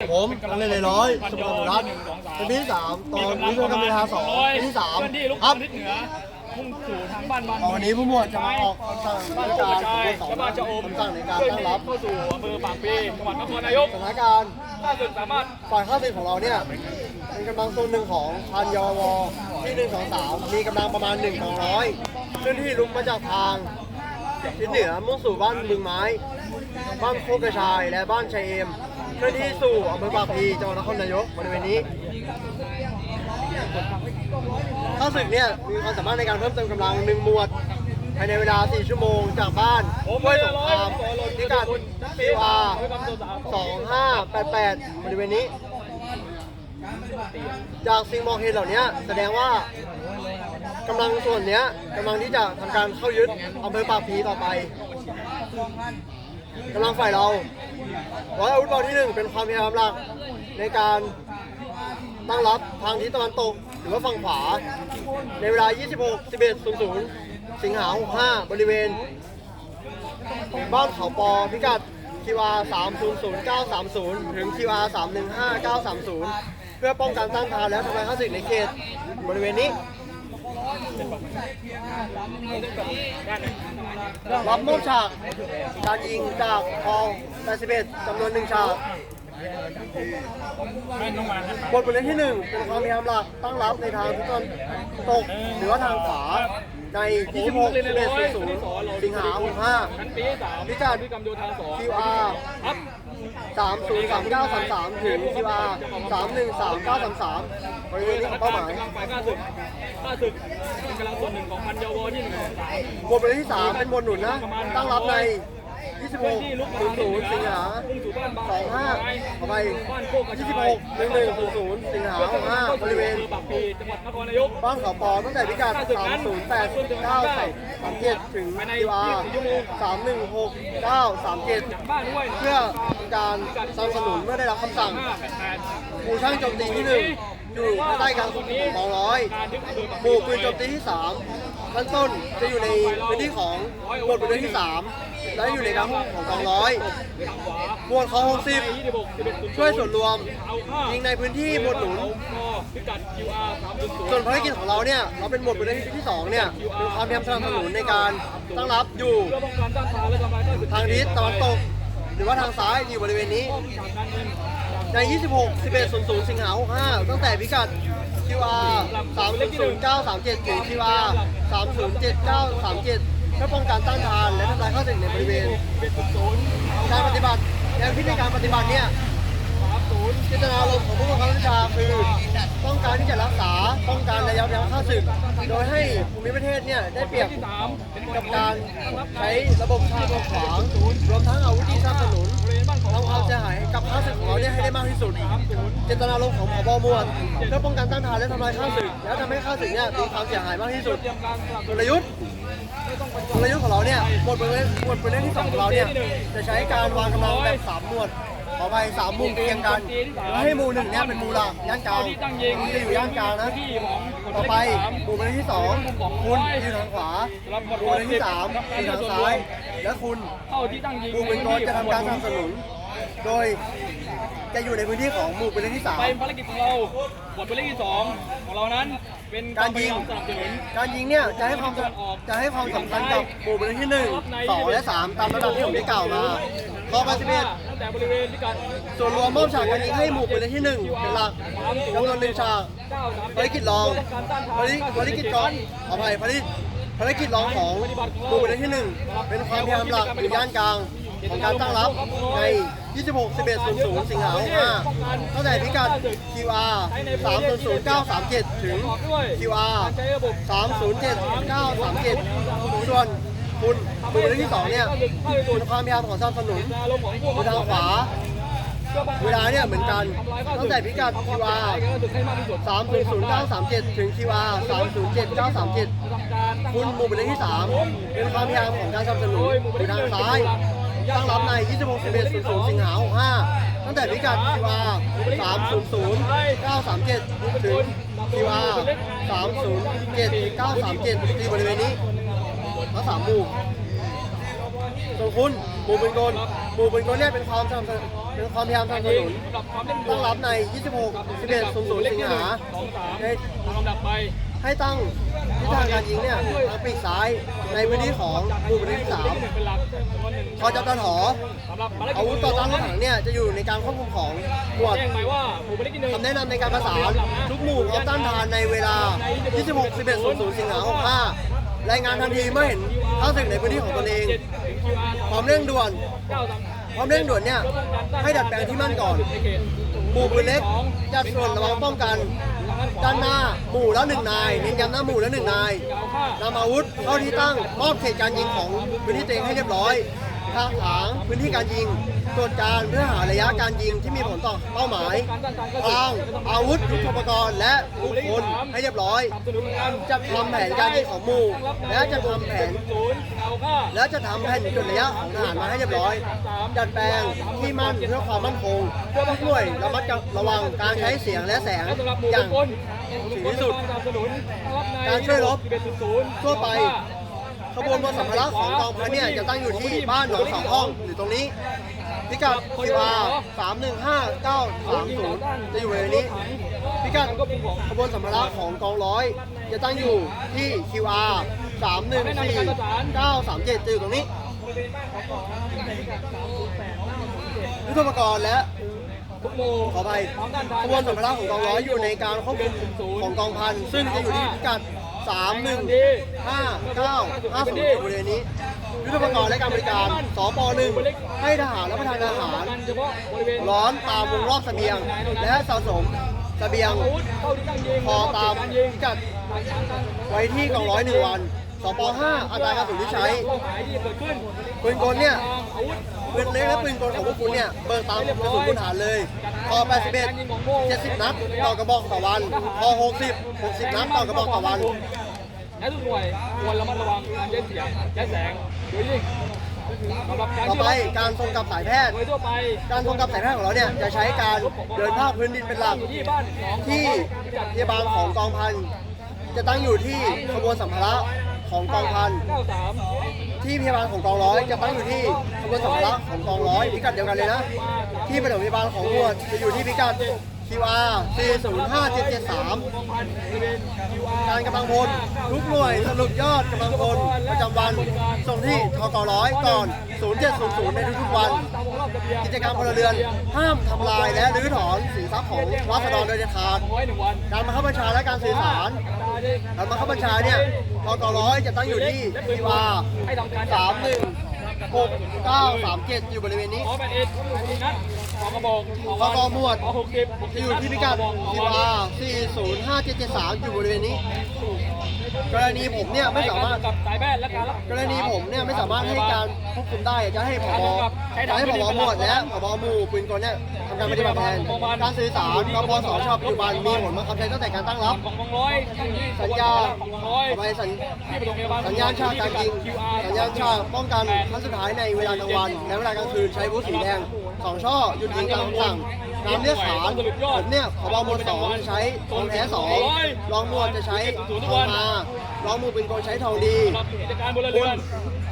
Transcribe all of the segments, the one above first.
ผมอันเล่นในร้อยสมบูรณ์รัฐเป็นปีที่สามตอนวิศวกรรมวิทาสองปีที่สามครับทิศเหนือมุ่งสู่ทางบ้านบานวันนี้ผู้หมวดจะมาออกคำสั่งบ้านในโป่การงชายสองและบ้านชะอมคำสั่งในการเพื่อตั้งที่รับเข้าสู่อำเภอปากพลีจังหวัดนครนายกสถานการณ์ถ้าศึกสามารถฝ่ายข้าศึกของเราเนี่ยเป็นกำลังส่วนหนึ่งของพันยอวที่หนึ่งสองสามมีกำลังประมาณหนึ่งสองร้อยเคลื่อนที่ลุกมาจากทางทิศเหนือมุ่งสู่บ้านบึงไม้ บ้านโคกกระชายและบ้านชัยเอม เคลื่อนที่สู่อำเภอปากพลีจังหวัดนครนายกบริเวณนี้ข้าศึกเนี่ยมีความสามารถในการเพิ่มเติมกำลังหนึ่งหมวดภายในเวลา 4 ชั่วโมงจากบ้านห้วยสงครามพิกัด QR 2588 บริเวณนี้ จากสิ่งมองเห็นเหล่านี้แสดงว่ากำลังส่วนเนี้ยกำลังที่จะทำการเข้ายึดอำเภอปากพีต่อไป กำลังฝ่ายเราร้อยอาวุธเบาที่หนึ่งเป็นความพยายามหลักในการตั้งรับทางทิศตะวันตก หรือว่าฝั่งขวา ในเวลา 26 11 00 สิงหา65บริเวณ บ้านเขาปอพิกัด QR 300930 ถึง QR 315930 เพื่อป้องกันต้านทานและทำลายข้าศึกในเขตบริเวณนี้ รับมอบฉากการยิงจากคลอง81จำนวนหนึ่งฉากบทบทเรียนที่1เป็นความพยายามหลักตั้งรับในทางทิศตนตกหรือว่าทางขวาใน26 11 00สิงหาชั้นปีที่สามพิกัดพิกรรมโยธาสอง65 QR 303933 ถึง QR 313933 บริเวณนี้ของเป้าหมายกำลังฝ่ายข้าศึกข้าศึกเป็นกำลังส่วนหนึ่งของพันยาวที่หนึ่งสองสามบทบทเรียนที่3เป็นบทหนุนนะ ตั้งรับใน 26 00สิงหามุ่งสู่บ้านบาง25ขอไป26 1100สิงหา65บริเวณอำภอปากพลีจังหวัดนครนายกบ้านเขาปอตั้งแต่พิกัด308937ถึง QR 316937 เพื่อการสนับสนุนเมื่อได้รับคำสั่งห้าแปดแปดหมู่ช่างโจมตีที่หนึ่ง อยู่ภายใต้การควบคุมของกองร้อยหมู่ปืนโจมตีที่สามขั้นต้นจะอยู่ในพื้นที่ของหมวดปืนที่สามและอยู่ในการควบคุมของกองร้อยหมวดของหกสิบยี่สิบหกสิบเอ็ดศูนย์ช่วยส่วนรวมยิงในพื้นที่หมวดหนุน ส่วนภารกิจของเราเนี่ยเราเป็นหมวดปืนที่สองเนี่ยเป็นความพยายามสนับสนุนในการตั้งรับอยู่เพื่อป้องนต้านทางทิศตะวันตกหรือว่าทางซ้ายอยู่บริเวณนี้ ใน 26 11 00 สิงหา65 ตั้งแต่พิกัด QR 300937ถึง QR 307937 เพื่อป้องกันต้านทาน และทำลายข้าศึกในบริเวณเป็นศูนย์ศูนการปฏิบัติแนวคิดในการปฏิบัติเนี่ยศูนย์เจตนารมของผู้บังคับบัญชาคือต้องการที่จะรักษาป้องกันและยับยั้งข้าศึก โดยให้ภูมิประเทศเนี่ยได้เปรียบกับการใช้ระบบชาร์จขวางร ที่สุด เจตนารมณ์ของผบหมวดเพื่อป้องกันต้านทานและทำลายข้าศึก และทำให้ข้าศึกเนี่ยมีความเสียหายมากที่สุดเตรียมการสลับกลยุทธ์กลยุทธ์ของเราเนี่ยหมวดเป็นหมวดเป็นเล่นที่สองของเราเนี่ยจะใช้การวางกำลังแบบสามหมวดขอไปสามมุมเรียงกันแล้วให้หมู่หนึ่งเนี่ยเป็นหมู่หลักย่านกลางที่ตั้งยิงจะอยู่ย่านกลางนะที่ของต่อไปหมู่เป็นเล่นที่สองคุณอยู่ทางขวารับหมู่เป็นเล่นที่สามอยู่ทางซ้าย และคุณเข้าที่ตั้งยิงหมู่เป็นกรจะทำการสนับสนุนโดย จะอยู่ในพื้นที่ของหมู่เป็นเล่นที่สาม ไปภารกิจของเราบทเป็นเลขที่สองของเรานั้น เป็นการยิง สนับสนุนการยิงเนี่ยจะให้ความสำจะให้ความสำคัญกับหมู่เป็นที่หนึ่งสองและสามตามระดับที่ผมได้กล่าวมาข้อ81 ตั้งแต่บริเวณพิกัดส่วนรวมมอบฉากการยิงให้หมู่เป็นที่หนึ่งเป็นหลักจำนวนหนึ่งฉากภารกิจรองภารกิจภารกิจรองขออภัยภารกิจภารกิจรองของหมู่เป็นที่หนึ่งเป็นความพยายามหลักหรือย่านกลางของการตั้งรับใน 26 11 00 สิงหาคม65ตั้งแต่พิกัด QR 300937 ถึง QR 307937 ส่วนคุณหมู่เป็นที่สองเนี่ยเป็นความพยายามของสนับสนุนคุณทางขวาเวลาเนี่ยเหมือนกันตั้งแต่พิกัด QR 300937 ถึง QR 307937 คุณหมู่เป็นเลขที่ 3 เป็นความพยายามของการสนับสนุนอยู่ทางซ้าย ตั้งรับใน 26 11 00 สิงหาคม65ตั้งแต่พิกัด QR 300937 ถึง QR 307937 ที่บริเวณนี้ทั้งสามหมู่ส่วนคุณหมู่เป็นกลหมู่เป็นกลเนี่ยเป็นความสนับสนุนเป็นความพยายามทางถนนสำหรับความเร่งด่วตั้นงรับใน 26 11 00 สิงหาสองสามในตามลำดับไป ให้ตั้งทิศทางการยิงเนี่ยทางปีกซ้ายในพื้นที่ของหมู่พื้นที่สามเป็นหลักจำนวนหนึ่งพอจะตถอสำหรับภารกิจอาวุธต่อต้านรถถังเนี่ยจะอยู่ในการควบคุมของหมวดแจ้งหมายว่าปู่เลขที่หนึ่งคำแนะนำในการประสานทุกหมู่พร้อมต้านทานในเวลา 26 11 00สิงหา65รายงานทันทีเมื่อเห็นข้าศึกในพื้นที่ของตนเองพร้อมเร่งด่วนเก้ามพร้อมเร่งด่วนเนี่ยให้ดัดแปลงที่มั่นก่อนหมู่ปืนเล็กจัดส่วนระวังป้องกัน ด้านหน้าหมู่ละหนึ่งนายเน้นย้ำหน้าหมู่ละหนึ่งนายนำอาวุธเข้าที่ตั้งมอบเขตการยิงของพื้นที่ตัวเองให้เรียบร้อย ทางถางพื้นที่การยิงตรวจการเพื่อหาระยะการยิงที่มีผลต่อเป้าหมายพลางอาวุธยุทโธปกรณ์และบุคคลให้เรียบร้อย จะทำแผนการยิงของหมู่ และจะทำแผนศูนย์และจะทำแผนจุดระยะของทหารมาให้เรียบร้อย ดัดแปลงที่มั่นเพื่อความมั่นคงเพื่อผู้หน่วยระมัดระวังการใช้เสียงและแสงอย่างคคลถึงที่สุดสนับสนุนรับในการช่วยรบทั่วไป ขบวนบนสัมภาระของกองพันเนี่ยจะตั้งอยู่ที่บ้านหนองสองห้องหรือตรงนี้ พิกัด QR 315930จะอยู่ในนี้ พิกัดขบวนสัมภาระของกองร้อย จะตั้งอยู่ที่ QR 314937จะอยู่ตรงนี้ยุทธปกรณ์และขออภัยขบวนสัมภาระของกองร้อยอยู่ในการควบคุมของกองพัน ซึ่งจะอยู่ที่พิกัด 3 1 5 9 5 0บริเวณนี้ยุทธปกรและการบริการสป .1 ให้ทหารและประธานอาหาร ร้อนตามวงรอบเสบียง และสะสมเสบียงพอตามกัดไว้ที่กองร้อยหนึ่งวันสป .5 อัตรากระสุนที่ใช้เป้าหมายที่เกิดขึ้นปืนกลเนี่ย อาวุธปืนเล็กและปืนกลของพวกคุณเนี่ยเบิกตามกระสุนพื้นฐานเลยพอ81 70 นัดต่อกระบอกต่อวันพอ60 60 นัดต่อกระบอกต่อวันและทุกหน่วยควรระมัดระวังการใช้เสียงใช้แสงโดยยิ่งสำหรับการต่อที่ไปการทรงกับสายแพทย์โดยทั่วไปการทรงกับสายแพทย์ของเราเนี่ยจะใช้การเดินภาคพื้นดินเป็นหลักอยู่ที่บ้านของที่พยาบาลของกองพันจะตั้งอยู่ที่ขบวนสัมภาระของกองพัน93 ที่พยาบาลของกองร้อยจะตั้งอยู่ที่ขบวนสัมภาระของกองร้อยพิกัดเดียวกันเลยนะ ที่ประถมพยาบาลของหมวจะอยู่ที่พิกัด QR 405773 การกำลังพลทุกหน่วยสรุปยอดกำลังพลประจำวันส่งที่ทกร้อยก่อน 0700 ในทุกๆวัน กิจกรรมพลเรือน ห้ามทำลายและรื้อถอนสินทรัพย์ของรัษฎรโดยเด็ดขาดร้อยหนึ่งวันการบังคับบัญชาและการสื่อสาร การบังคับบัญชาเนี่ยทกร้อยจะตั้งอยู่ที่ทีวาให้ทำการสามหนึ่งหกเก้าสามเจ็ดอยู่บริเวณนี้ขอแปดเอ็ดนัดขอกระบอกพกหมวดขอหกสิบจะอยู่ที่พิกัดทีวาสี่ศูนย์ห้าเจ็ดเจ็ดสามอยู่บริเวณนี้ กรณีผมเนี่ยไม่สามารถกับสายแพทย์และการกรณีผมเนี่ยไม่สามารถให้การควบคุมได้จะให้ผบจะให้ผบหมวดและผบหมู่ปืนกลเนี่ยทำการปฏิบัติแทนการสื่อสารกปสชปัจจุบันมีผลบังคับใช้ตั้งแต่การตั้งรับของกองร้อยที่สัญญาของกองร้อยทำไมสัญที่ปฐมพยาบาลสัญญาณชาการยิงสัญญาณชาป้องกันครั้งสุดท้ายในเวลากลางวันและเวลากลางคืนใช้บูธสีแดงสองช่อหยุดยิงกลางคำสั่ง น้ำเลือดขานผมเนี่ยขบหมวดสองจะใช้ทองแท้สองรองหมวดจะใช้ทองมารองหมู่เป็นคนใช้ทองดีสำหรับกิจการบนเรือน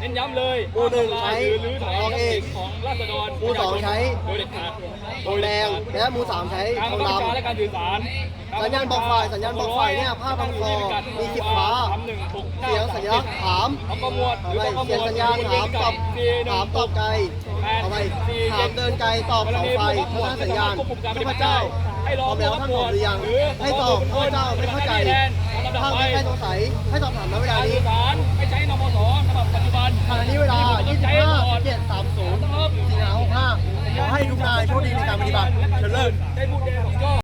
เน้นย้ำเลยหมู่หนึ่งใช้หรือถอนทองเอกของราษฎรหมู่สองใช้โดยเด็ดขาดทองแดงและหมู่สามใช้การทองบังคับบัญชาดำและการสื่อสารสัญญาณบอกไฟสัญญาณบอกไฟเนี่ยผ้าพันคอมีขีดฟ้าเสียงสัญลักษณ์ถามเอาประมวดเอาไปเสียงสัญญาณถามตอบถามตอบไกล เอาไปถามเดินไกลตอบเสาไฟข้างหน้าสัญญาณข้าพเจ้าพร้อมแล้วท่านตอบหรือยังให้ตอบข้าพเจ้าไม่เข้าใจถ้าไม่ใครสงสัยให้ตอบถามณเวลาการนี้สื่อสารไม่ใช้นมสฉบับปัจจุบันขณะนี้เวลา 25 7 30สิงหา65ขอให้ทุกนายโชคดีในการปฏิบัติเชิญเลิก